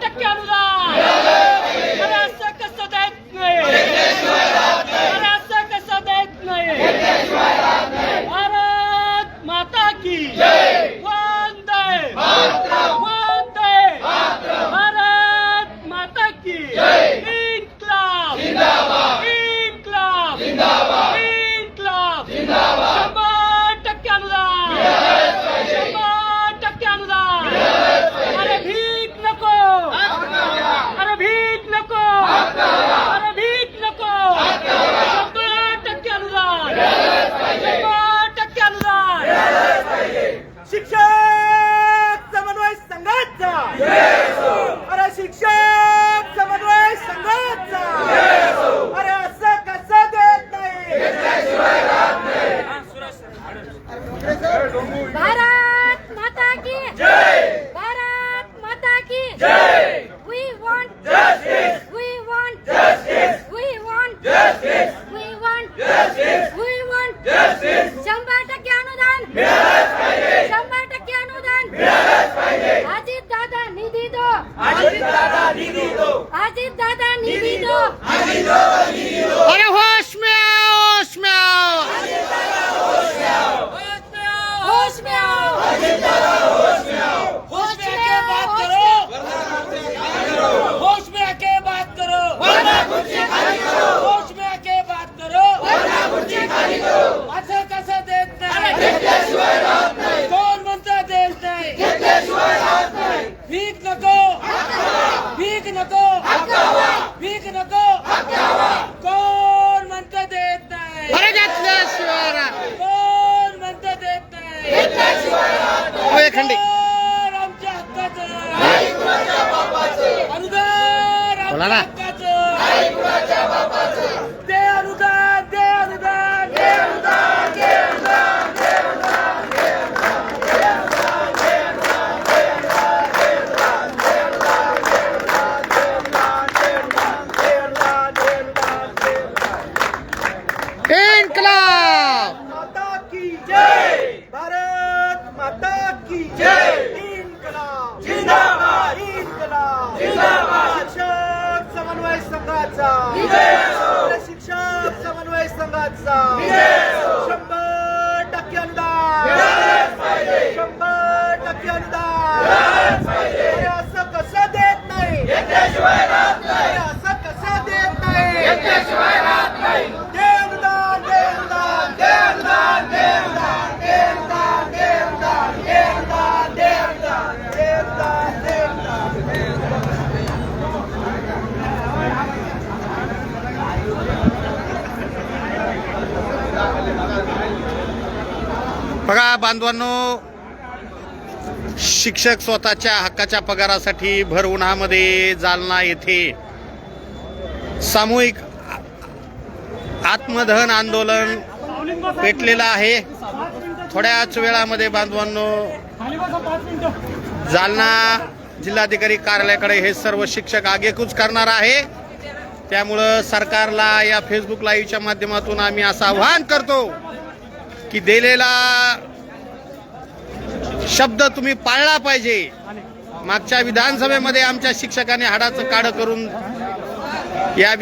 Dört dakika mı justice. We want justice. We want justice. शंभर टक्के अनुदान मिळालंच पाहिजे. शंभर टक्के अनुदान मिळालंच पाहिजे. अजित दादा निधी दो. अजित दादा निधी दो. अजित दादा निधी दो. बोला ना. आमच्या अनुदान दे अनुदान दे अनुदान दे अनुदान दे अनुदान अनुदान अनुदान अनुदान अनुदान अनुदान अनुदान माता की जय। भारत माता की जय जिंदाबाद। जिंदाबाद संघाचा. शिक्षक समन्वय संघाचा. बघा बांधवांनो शिक्षक स्वतःच्या हक्काच्या पगारासाठी भर उन्हामध्ये जालना येथे सामूहिक आत्मदहन आंदोलन पेटलेलं आहे. थोड्याच वेळामध्ये बांधवांनो जालना जिल्हाधिकारी कार्यालयाकडे हे सर्व शिक्षक आगेकूच करणार आहे. त्यामुळं सरकारला या फेसबुक लाईव्हच्या माध्यमातून आम्ही असं आवाहन करतो. की दिलेला शब्द तुम्ही पाळला पाहिजे. मागच्या विधानसभेमध्ये आमच्या शिक्षकाने हाडाचं काढ करून या